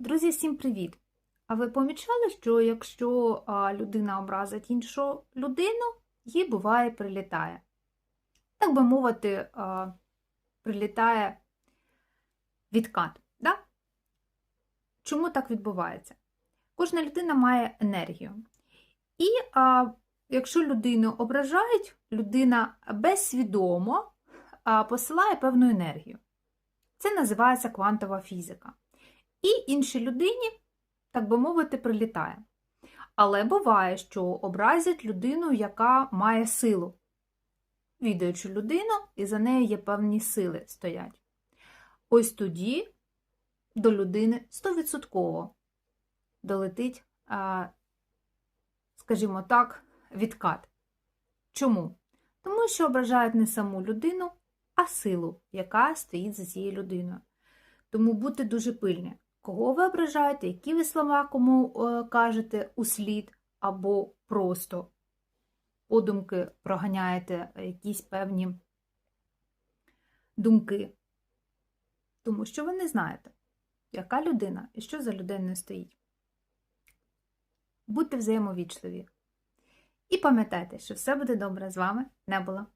Друзі, всім привіт! А ви помічали, що якщо людина образить іншу людину, їй буває прилітає. Так би мовити, прилітає відкат. Да? Чому так відбувається? Кожна людина має енергію. І а, якщо людину ображають, людина безсвідомо посилає певну енергію. Це називається квантова фізика. І іншій людині, так би мовити, прилітає. Але буває, що образять людину, яка має силу. Відаючи людину, і за нею є певні сили стоять. Ось тоді до людини 100% долетить, скажімо так, відкат. Чому? Тому що ображають не саму людину, а силу, яка стоїть за цією людиною. Тому будьте дуже пильні, кого ви ображаєте, які ви слова кому е, кажете у слід, або просто подумки проганяєте якісь певні думки. Тому що ви не знаєте, яка людина і що за людиною стоїть. Будьте взаємовічливі. І пам'ятайте, що все буде добре з вами не було.